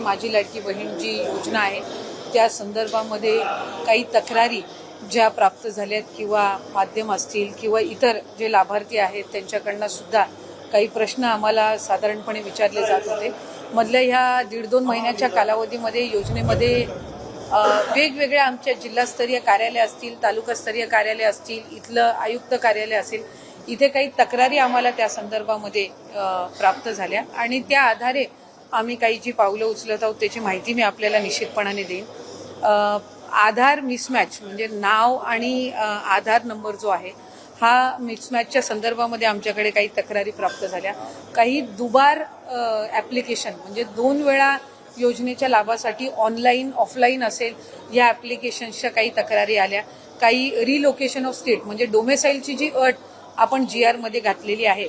माझी लाडकी बहीण जी योजना आहे त्या संदर्भामध्ये काही तक्रारी ज्या प्राप्त झाल्यात किंवा माध्यम असतील किंवा इतर जे लाभार्थी आहेत त्यांच्याकडनं सुद्धा काही प्रश्न आम्हाला साधारणपणे विचारले जात होते. मधल्या ह्या दीड दोन महिन्याच्या कालावधीमध्ये योजनेमध्ये वेगवेगळ्या आमच्या जिल्हास्तरीय कार्यालय असतील तालुकास्तरीय कार्यालय असतील इथलं आयुक्त कार्यालय असेल इथे काही तक्रारी आम्हाला त्या संदर्भामध्ये प्राप्त झाल्या. आणि त्या आधारे आम्ही काही जी पावलं उचलत आहोत त्याची माहिती मी आपल्याला निश्चितपणाने देईन. आधार मिसमॅच म्हणजे नाव आणि आधार नंबर जो आहे हा मिसमॅचच्या संदर्भामध्ये आमच्याकडे काही तक्रारी प्राप्त झाल्या. काही दुबार ॲप्लिकेशन म्हणजे दोन वेळा योजनेच्या लाभासाठी ऑनलाईन ऑफलाईन असेल या ॲप्लिकेशन्सच्या काही तक्रारी आल्या. काही रिलोकेशन ऑफ स्टेट म्हणजे डोमेसाईलची जी अट आपण जी आरमध्ये घातलेली आहे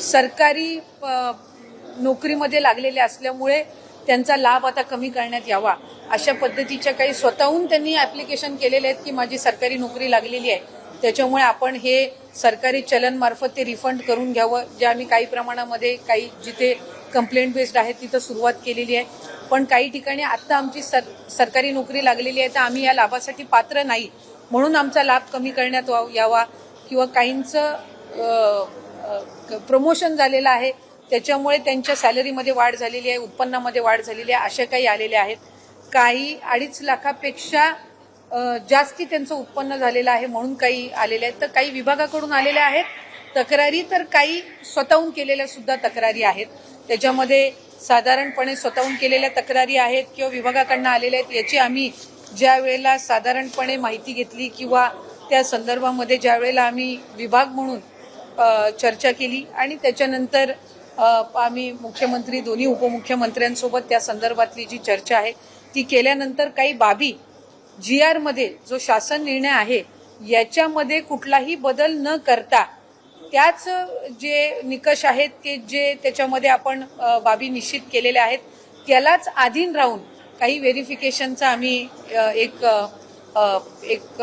सरकारी नोकरीमध्ये लागलेले असल्यामुळे त्यांचा लाभ आता कमी करण्यात यावा अशा पद्धतीच्या काही स्वतःहून त्यांनी ॲप्लिकेशन केलेले आहेत की माझी सरकारी नोकरी लागलेली आहे. त्याच्यामुळे आपण हे सरकारी चलनमार्फत ते रिफंड करून घ्यावं. जे आम्ही काही प्रमाणामध्ये काही जिथे कंप्लेंट बेस्ड आहे तिथं सुरुवात केलेली आहे. पण काही ठिकाणी आत्ता आमची सर सरकारी नोकरी लागलेली आहे तर आम्ही या लाभासाठी पात्र नाही. म्हणून आमचा लाभ कमी करण्यात वा- यावा किंवा काहींचं प्रमोशन झालेलं आहे. त्याच्यामुळे त्यांच्या सॅलरीमध्ये वाढ झालेली आहे उत्पन्नामध्ये वाढ झालेली आहे अशा काही आलेल्या आहेत. काही अडीच लाखापेक्षा जास्ती त्यांचं उत्पन्न झालेलं आहे म्हणून काही आलेले आहेत. तर काही विभागाकडून आलेल्या आहेत. तक्रारी तर काही स्वतःहून केलेल्या सुद्धा तक्रारी आहेत. त्याच्यामध्ये साधारणपणे स्वतःहून केलेल्या तक्रारी आहेत किंवा विभागाकडनं आलेल्या आहेत याची आम्ही ज्या वेळेला साधारणपणे माहिती घेतली किंवा त्या संदर्भामध्ये ज्या वेळेला आम्ही विभाग म्हणून चर्चा केली आणि त्याच्यानंतर आम्ही मुख्यमंत्री दोन्ही उपमुख्यमंत्र्यांसोबत त्या संदर्भातली जी चर्चा आहे ती केल्यानंतर काही बाबी जी आरमध्ये जो शासन निर्णय आहे याच्यामध्ये कुठलाही बदल न करता त्याच जे निकष आहेत की जे त्याच्यामध्ये आपण बाबी निश्चित केलेल्या आहेत त्यालाच अधीन राहून काही व्हेरिफिकेशनचा आम्ही एक एक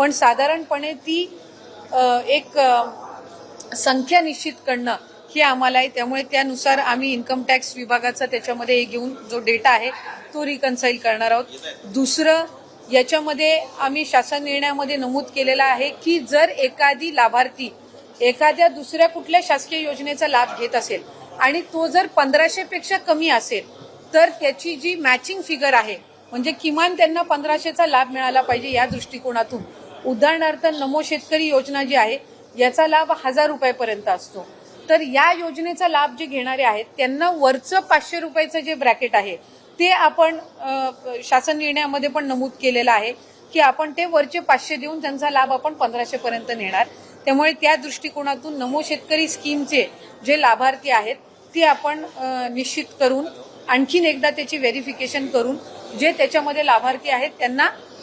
पण साधारणपणे ती एक संख्या निश्चित करणं हे आम्हाला आहे. त्यामुळे त्यानुसार आम्ही इन्कम टॅक्स विभागाचा त्याच्यामध्ये घेऊन जो डेटा आहे तो रिकन्साईल करणार आहोत. दुसरं याच्यामध्ये आम्ही शासन निर्णयामध्ये नमूद केलेलं आहे की जर एखादी लाभार्थी एखाद्या दुसऱ्या कुठल्या शासकीय योजनेचा लाभ घेत असेल आणि तो जर पंधराशे पेक्षा कमी असेल तर त्याची जी मॅचिंग फिगर आहे म्हणजे किमान त्यांना पंधराशेचा लाभ मिळाला पाहिजे या दृष्टिकोनातून उदाहरणार्थ नमो शेतकरी योजना जी आहे याचा लाभ हजार रुपयापर्यंत असतो. तर या योजनेचा लाभ जे घेणारे आहेत त्यांना वरचं पाचशे रुपयाचं जे ब्रॅकेट आहे ते आपण शासन निर्णयामध्ये पण नमूद केलेलं आहे की आपण ते वरचे पाचशे देऊन त्यांचा लाभ आपण पंधराशेपर्यंत नेणार. त्यामुळे त्या दृष्टिकोनातून नमो शेतकरी स्कीमचे जे लाभार्थी आहेत ते आपण निश्चित करून आणखीन एकदा त्याची व्हेरिफिकेशन करून जे त्याच्यामध्ये लाभार्थी आहेत त्यांना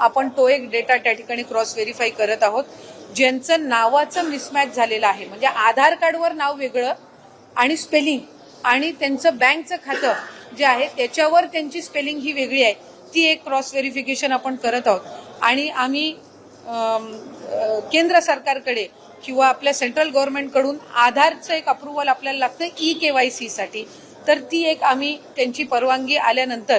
आपण तो एक डेटा त्या ठिकाणी क्रॉस व्हेरीफाय करत आहोत. ज्यांचं नावाचं मिसमॅच झालेलं आहे. म्हणजे आधार कार्डवर नाव वेगळं आणि स्पेलिंग आणि त्यांचं बँकचं खातं जे आहे त्याच्यावर त्यांची स्पेलिंग ही वेगळी आहे. ती एक क्रॉस व्हेरिफिकेशन आपण करत आहोत. आणि आम्ही केंद्र सरकारकडे किंवा आपल्या सेंट्रल गव्हर्नमेंटकडून आधारचं एक अप्रुव्हल आपल्याला लागतं ई के वाय सीसाठी तर ती एक आम्ही त्यांची परवानगी आल्यानंतर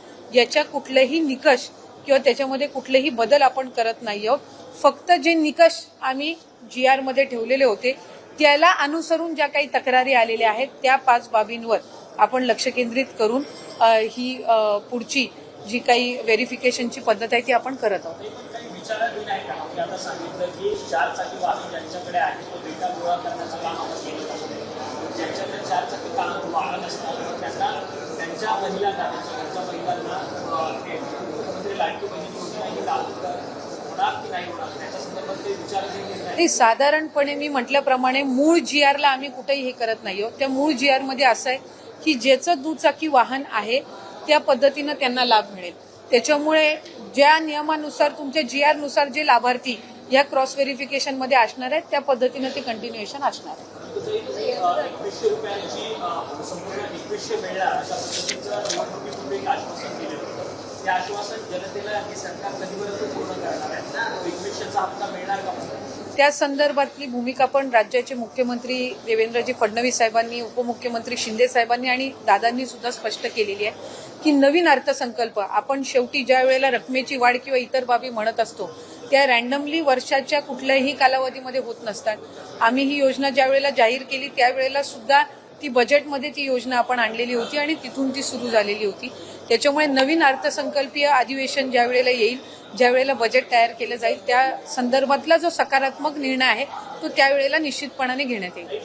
याच्या कुठलेही निकष किंवा त्याच्यामध्ये कुठलेही बदल आपण करत नाही आहोत. फक्त जे निकष आम्ही जी आरमध्ये ठेवलेले होते त्याला अनुसरून ज्या काही तक्रारी आलेल्या आहेत त्या पाच बाबींवर आपण लक्ष केंद्रित करून ही पुढची जी काही व्हेरिफिकेशनची पद्धत आहे ती आपण करत आहोत. त्यांच्या महिलांना त्यांच्या घरच्या महिलांना ते साधारणपणे मी म्हटल्याप्रमाणे मूळ जी आरला आम्ही कुठेही हे करत नाही आहोत त्या मूळ जी आरमध्ये असं आहे की ज्याचं दुचाकी वाहन आहे त्या पद्धतीनं त्यांना लाभ मिळेल. त्याच्यामुळे ज्या नियमानुसार तुमच्या जी आरनुसार जे लाभार्थी या क्रॉस व्हेरिफिकेशनमध्ये असणार आहेत त्या पद्धतीनं ते कंटिन्युएशन असणार आहे एकवीसशे रुपयांची अं, संपूर्ण एकवीसशे मिळणार अशा पद्धतीचं निवडणुकीपूर्वी एक आश्वासन केलेलं होतं ते आश्वासन जनतेला हे सरकार कधीपर्यंत पूर्ण करणार आहे ना एकवीसशेचा हप्ता मिळणार का त्या संदर्भातली भूमिका पण राज्याचे मुख्यमंत्री देवेंद्रजी फडणवीस साहेबांनी उपमुख्यमंत्री शिंदे साहेबांनी आणि दादांनी सुद्धा स्पष्ट केलेली आहे की नवीन अर्थसंकल्प आपण शेवटी ज्या वेळेला रकमेची वाढ किंवा इतर बाबी म्हणत असतो त्या रॅन्डमली वर्षाच्या कुठल्याही कालावधीमध्ये होत नसतात. आम्ही ही योजना ज्या वेळेला जाहीर केली त्यावेळेला सुद्धा ती बजेटमध्ये ती योजना आपण आणलेली होती आणि तिथून ती सुरू झालेली होती. त्याच्यामुळे नवीन अर्थसंकल्पीय अधिवेशन ज्या वेळेला येईल ज्या वेळेला बजेट तयार केलं जाईल त्या संदर्भातला जो सकारात्मक निर्णय आहे तो त्यावेळेला निश्चितपणाने घेण्यात येईल.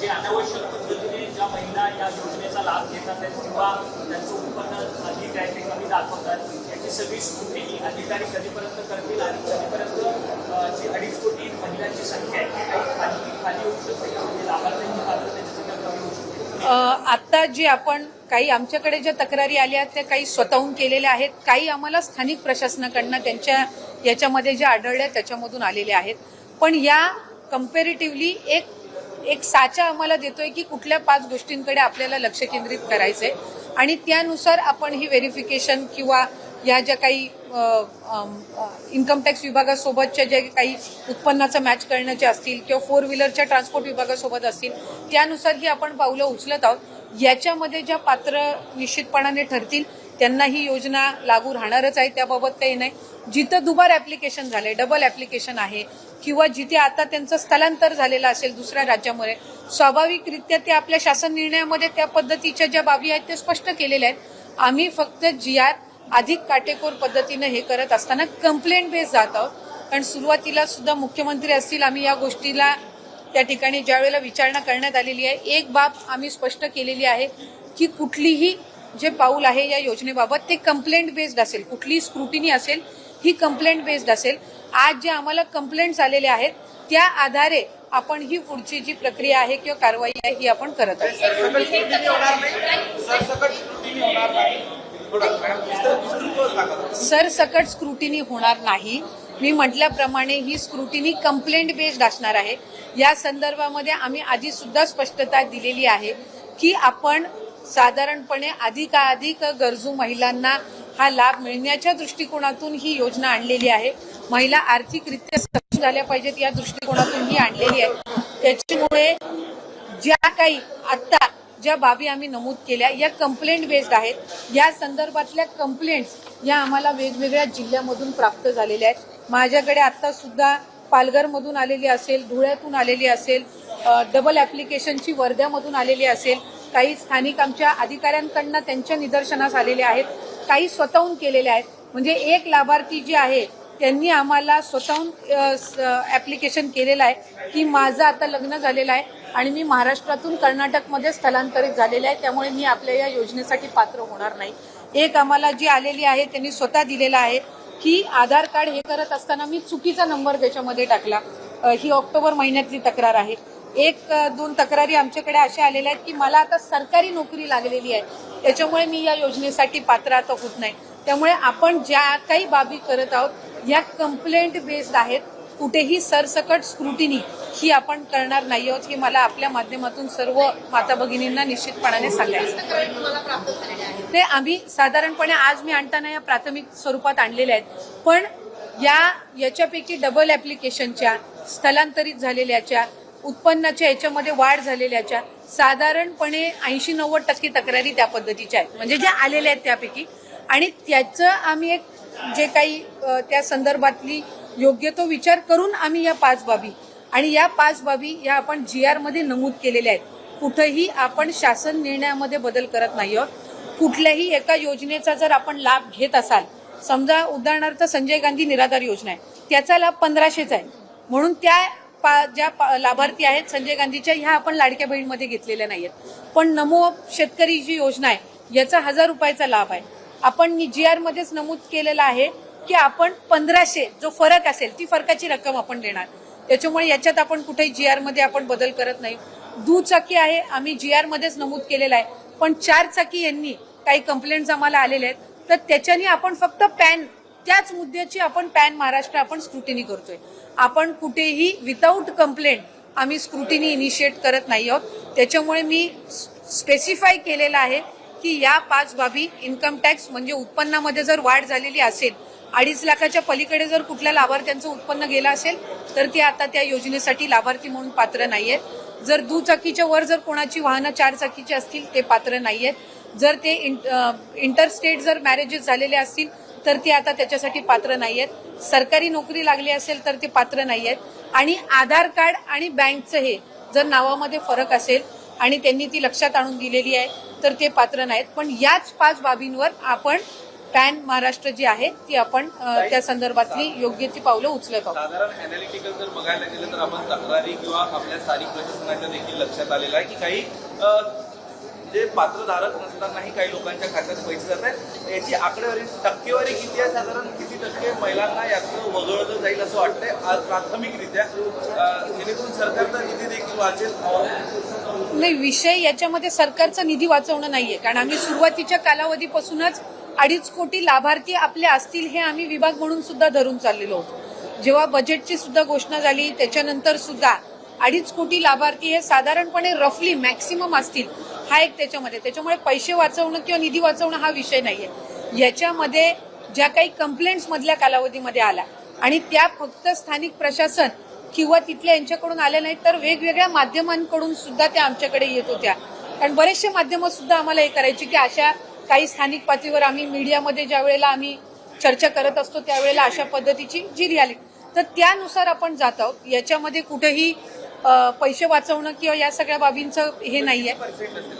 जे अनावश्यक पद्धतीने ज्या महिला या योजनेचा लाभ घेतात किंवा त्यांचं उत्पन्न अधिक आहे ते कमी दाखवतात याची सगळी स्क्रुटिनी अधिकारी कधीपर्यंत करतील आणि कधीपर्यंत जी अडीच कोटी महिलांची संख्या आहे ती काही खाली खाली होऊ शकते म्हणजे लाभार्थ्यांची पात्र त्याची संख्या कमी होऊ शकते. अ, आता जे आपण काही आमच्याकडे ज्या तक्रारी आल्या आहेत त्या काही स्वतःहून केलेल्या आहेत काही आम्हाला स्थानिक प्रशासनाकडनं त्यांच्या याच्यामध्ये ज्या आढळल्या त्याच्यामधून आलेल्या आहेत. पण या कम्पेरेटिव्हली एक एक साचा आम्हाला देतोय की कुठल्या पाच गोष्टींकडे आपल्याला लक्ष केंद्रित करायचंय. आणि त्यानुसार आपण ही व्हेरिफिकेशन किंवा या ज्या काही इन्कम टॅक्स विभागासोबतच्या ज्या काही उत्पन्नाचं मॅच करण्याचे असतील किंवा फोर व्हीलरच्या ट्रान्सपोर्ट विभागासोबत असतील त्यानुसार ही आपण पावलं उचलत आहोत. याच्यामध्ये ज्या पात्र निश्चितपणाने ठरतील त्यांना ही योजना लागू राहणारच आहे त्याबाबत काही नाही. जिथं दुबार ऍप्लिकेशन झाले डबल ऍप्लिकेशन आहे किंवा जिथे आता त्यांचं स्थलांतर झालेलं असेल दुसऱ्या राज्यामध्ये स्वाभाविकरित्या ते आपल्या शासन निर्णयामध्ये त्या पद्धतीच्या ज्या बाबी आहेत ते स्पष्ट केलेल्या आहेत. आम्ही फक्त जी आर अधिक काटेकोर पद्धतीनं हे करत असताना कंप्लेंट बेस जात आहोत. कारण सुरुवातीला सुद्धा मुख्यमंत्री असतील आम्ही या गोष्टीला त्या ठिकाणी ज्यावेळेला विचारणा करण्यात आलेली आहे एक बाब आम्ही स्पष्ट केलेली आहे की कुठलीही जे पाऊल आहे या योजनेबाबत ते कंप्लेंट बेस्ड असेल. कुठलीही स्क्रुटिनी असेल ही कंप्लेंट बेस्ड असेल. आज जे आम्हाला कंप्लेंट्स आलेले आहेत त्या आधारे आपण ही पुढची जी प्रक्रिया आहे किंवा कारवाई आहे ही आपण करत आहोत. सरसकट स्क्रुटिनी होणार नाही. मी म्हटल्याप्रमाणे ही स्क्रुटिनी कंप्लेंट बेस्ड असणार आहे. या संदर्भामध्ये आम्ही आधी सुद्धा स्पष्टता दिलेली आहे की आपण साधारणपणे अधिकाधिक गरजू महिलांना हा लाभ मिळण्याच्या दृष्टिकोनातून ही योजना आणलेली आहे. महिला आर्थिकरित्या सक्षम झाल्या पाहिजेत या दृष्टिकोनातून ही आणलेली आहे. त्याच्यामुळे ज्या काही आत्ता ज्या बाबी आम्ही नमूद केल्या या कंप्लेंट बेस्ड आहेत. या संदर्भातल्या कंप्लेंट्स या आम्हाला वेगवेगळ्या जिल्ह्यामधून प्राप्त झालेल्या आहेत. माझ्याकडे आत्ता सुद्धा पालघरमधून आलेली असेल धुळ्यातून आलेली असेल डबल ऍप्लिकेशनची वर्ध्यामधून आलेली असेल काही स्थानिक आमच्या अधिकाऱ्यांकडनं त्यांच्या निदर्शनास आलेले आहेत काही स्वतःहून केलेले आहेत. म्हणजे एक लाभार्थी जे आहे त्यांनी आम्हाला स्वतःहून ऍप्लिकेशन केलेलं आहे. की माझं आता लग्न झालेलं आहे आणि मी महाराष्ट्रातून कर्नाटकमध्ये स्थलांतरित झालेले आहे. त्यामुळे मी आपल्या या योजनेसाठी पात्र होणार नाही. एक आम्हाला जी आलेली आहे त्यांनी स्वतः दिलेला आहे की आधार कार्ड हे करत असताना मी चुकीचा नंबर त्याच्यामध्ये टाकला. ही ऑक्टोबर महिन्यातली तक्रार आहे. एक दोन तक्रारी आमच्याकडे अशा आलेल्या आहेत की मला आता सरकारी नोकरी लागलेली आहे. त्याच्यामुळे मी या योजनेसाठी पात्र आता होत नाही. त्यामुळे आपण ज्या काही बाबी करत आहोत या कंप्लेंट बेस्ड आहेत. कुठेही सरसकट स्क्रुटिनी ही आपण करणार नाही आहोत हे मला आपल्या माध्यमातून सर्व माता भगिनींना निश्चितपणाने सांगायचं ते आम्ही साधारणपणे आज मी आणताना या प्राथमिक स्वरूपात आणलेल्या आहेत. पण या याच्यापैकी डबल ऍप्लिकेशनच्या स्थलांतरित झालेल्याच्या उत्पन्नाच्या याच्यामध्ये वाढ झालेल्याच्या साधारणपणे ऐंशी नव्वद टक्के तक्रारी त्या पद्धतीच्या आहेत. म्हणजे ज्या आलेल्या आहेत त्यापैकी. आणि त्याचं आम्ही एक जे काही त्या संदर्भातली योग्य तो विचार करून आम्ही या पाच बाबी आणि या पाच बाबी या आपण जी आरमध्ये नमूद केलेल्या आहेत. कुठंही आपण शासन निर्णयामध्ये बदल करत नाही आहोत. कुठल्याही एका योजनेचा जर आपण लाभ घेत असाल समजा उदाहरणार्थ संजय गांधी निराधार योजना आहे त्याचा लाभ पंधराशेचा आहे. म्हणून त्या पा- ज्या पा- लाभार्थी आहेत संजय गांधीच्या ह्या आपण लाडक्या बहीणमध्ये घेतलेल्या नाहीयेत. पण नमो शेतकरी जी योजना आहे याचा हजार रुपयाचा लाभ आहे. आपण जी आरमध्येच नमूद केलेला आहे की आपण पंधराशे जो फरक असेल ती फरकाची रक्कम आपण देणार. त्याच्यामुळे याच्यात आपण कुठेही जी आरमध्ये आपण बदल करत नाही. दुचाकी आहे आम्ही जी आरमध्येच नमूद केलेला आहे. पण चार चाकी यांनी काही कंप्लेंट्स आम्हाला आलेल्या आहेत. तर त्याच्याने आपण फक्त पॅन त्याच मुद्द्याची आपण पॅन महाराष्ट्र आपण स्क्रुटिनी करतोय. आपण कुठेही विदाऊट कंप्लेंट आम्ही स्क्रुटिनी इनिशिएट करत नाही आहोत. त्याच्यामुळे मी स्पेसिफाय केलेलं आहे की या पाच बाबी इन्कम टॅक्स म्हणजे उत्पन्नामध्ये जर वाढ झालेली असेल अडीच लाखाच्या पलीकडे जर कुठल्या लाभार्थ्यांचं उत्पन्न गेलं असेल तर ती आता त्या योजनेसाठी लाभार्थी म्हणून पात्र नाही आहेत जर दुचाकीच्या वर जर कोणाची वाहनं चार चाकीची असतील ते पात्र नाही आहेत जर ते इंटरस्टेट जर मॅरेजेस झालेले असतील तर ते आता त्याच्यासाठी पात्र नाहीयेत. सरकारी नोकरी लागली असेल तर ते पात्र नाहीयेत. आणि आधार कार्ड आणि बँकचं हे जर नावामध्ये फरक असेल आणि त्यांनी ती लक्षात आणून दिलेली आहे तर ते पात्र नाहीत पण याच पाच बाबींवर आपण पॅन महाराष्ट्र जी आहे ती आपण त्या संदर्भातली योग्य ती पावलं उचलत आहोत. साधारण अनालिटिकल जर बघायला गेलं तर आपण तक्रारी किंवा आपल्या स्थानिक प्रशासनाच्या देखील लक्षात आलेलं आहे की काही जे पात्रधारक नसतानाही काही लोकांच्या खात्यात पैसे जात आहेत याची आकडेवारी टक्केवारी किती आहे साधारण? किती टक्के महिलांना यातनं वगळलं जाईल असं वाटतंय? आज प्राथमिकरित्या जेणेकरून सरकारचा निधी देखील वाचेल. नाही विषय याच्यामध्ये सरकारचा निधी वाचवणं नाहीये. कारण आम्ही सुरुवातीच्या कालावधीपासूनच अडीच कोटी लाभार्थी आपले असतील हे आम्ही विभाग म्हणून सुद्धा धरून चाललेलो होतो. जेव्हा बजेटची सुद्धा घोषणा झाली त्याच्यानंतर सुद्धा अडीच कोटी लाभार्थी हे साधारणपणे रफली मॅक्सिमम असतील. हा एक त्याच्यामध्ये. त्याच्यामुळे पैसे वाचवणं किंवा निधी वाचवणं हा विषय नाहीये. याच्यामध्ये ज्या काही कंप्लेंट्स मधल्या कालावधीमध्ये आल्या आणि त्या फक्त स्थानिक प्रशासन किंवा तिथल्या यांच्याकडून आल्या नाहीत तर वेगवेगळ्या माध्यमांकडून सुद्धा त्या आमच्याकडे येत होत्या. कारण बरेचसे माध्यमं सुद्धा आम्हाला हे करायची की अशा काही स्थानिक पातळीवर आम्ही मीडियामध्ये ज्या वेळेला आम्ही चर्चा करत असतो त्यावेळेला अशा पद्धतीची जी रियालिटी तर त्यानुसार आपण जात आहोत. याच्यामध्ये कुठेही पैसे वाचवणं किंवा या सगळ्या बाबींचं हे नाहीये.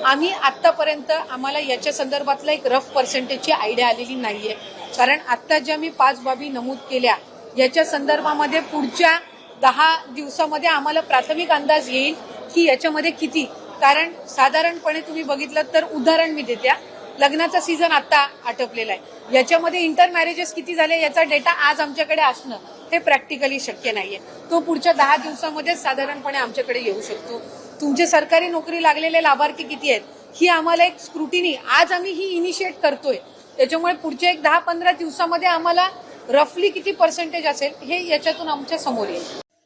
आम्ही आतापर्यंत आम्हाला याच्या संदर्भातला एक रफ पर्सेंटेजची आयडिया आलेली नाहीये. कारण आता ज्या मी पाच बाबी नमूद केल्या याच्या संदर्भामध्ये पुढच्या दहा दिवसामध्ये आम्हाला प्राथमिक अंदाज येईल की याच्यामध्ये किती. कारण साधारणपणे तुम्ही बघितलं तर उदाहरण मी देत्या लग्नाचा सीझन आता आटपलेला आहे. याच्यामध्ये इंटर मॅरेजेस किती झाले याचा डेटा आज आमच्याकडे असणं. हे प्रॅक्टिकली शक्य नाहीये. तो पुढच्या दहा दिवसामध्येच साधारणपणे आमच्याकडे येऊ शकतो. तुमचे सरकारी नोकरी लागलेले लाभार्थी किती आहेत? ही आम्हाला एक स्क्रुटिनी आज आम्ही ही इनिशिएट करतोय. त्याच्यामुळे पुढच्या एक दहा पंधरा दिवसामध्ये आम्हाला रफली किती पर्सेंटेज असेल हे याच्यातून आमच्यासमोर येईल.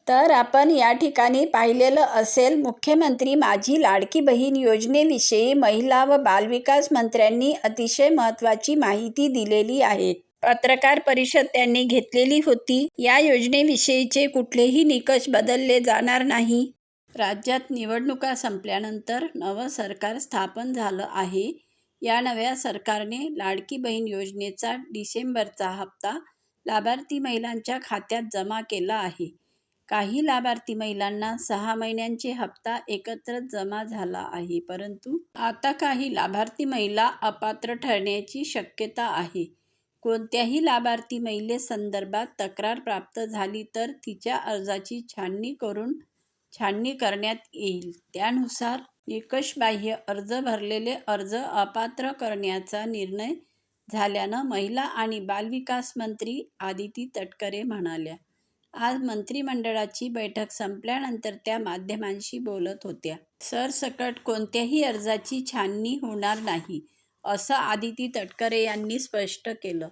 तर आपण या ठिकाणी पाहिलेलं असेल मुख्यमंत्री माझी लाडकी बहीण योजनेविषयी महिला व बालविकास मंत्र्यांनी अतिशय महत्त्वाची माहिती दिलेली आहे. पत्रकार परिषद त्यांनी घेतलेली होती. या योजनेविषयीचे कुठलेही निकष बदलले जाणार नाही. राज्यात निवडणुका संपल्यानंतर नवं सरकार स्थापन झालं आहे. या नव्या सरकारने लाडकी बहीण योजनेचा डिसेंबरचा हप्ता लाभार्थी महिलांच्या खात्यात जमा केला आहे. काही लाभार्थी महिलांना सहा महिन्यांचे हप्ता एकत्र जमा झाला आहे परंतु आता काही लाभार्थी महिला अपात्र ठरण्याची शक्यता आहे. कोणत्याही लाभार्थी महिलेसंदर्भात तक्रार प्राप्त झाली तर तिच्या अर्जाची छाननी करून छाननी करण्यात येईल. त्यानुसार निकषबाह्य अर्ज भरलेले अर्ज अपात्र करण्याचा निर्णय झाल्यानं महिला आणि बालविकास मंत्री आदिती तटकरे म्हणाल्या. आज मंत्रिमंडळाची बैठक संपल्यानंतर त्या माध्यमांशी बोलत होत्या. सरसकट कोणत्याही अर्जाची छाननी होणार नाही. असं आदिती तटकरे यांनी स्पष्ट केलं.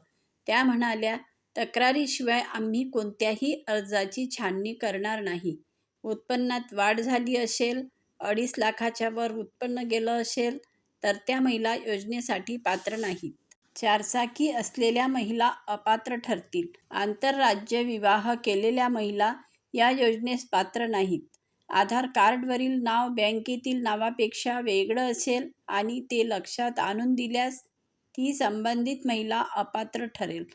त्या म्हणाल्या तक्रारीशिवाय आम्ही कोणत्याही अर्जाची छाननी करणार नाही. उत्पन्नात वाढ झाली असेल अडीच लाखाच्या वर उत्पन्न गेलं असेल तर त्या महिला योजनेसाठी पात्र नाहीत. चारचाकी असलेल्या महिला अपात्र ठरतील. आंतरराज्य विवाह केलेल्या महिला या योजनेस पात्र नाहीत. आधार कार्डवरील नाव बँकेतील नावापेक्षा वेगळं असेल आणि ते लक्षात आणून दिल्यास ती संबंधित महिला अपात्र ठरेल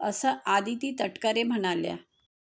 असं आदिती तटकरे म्हणाल्या.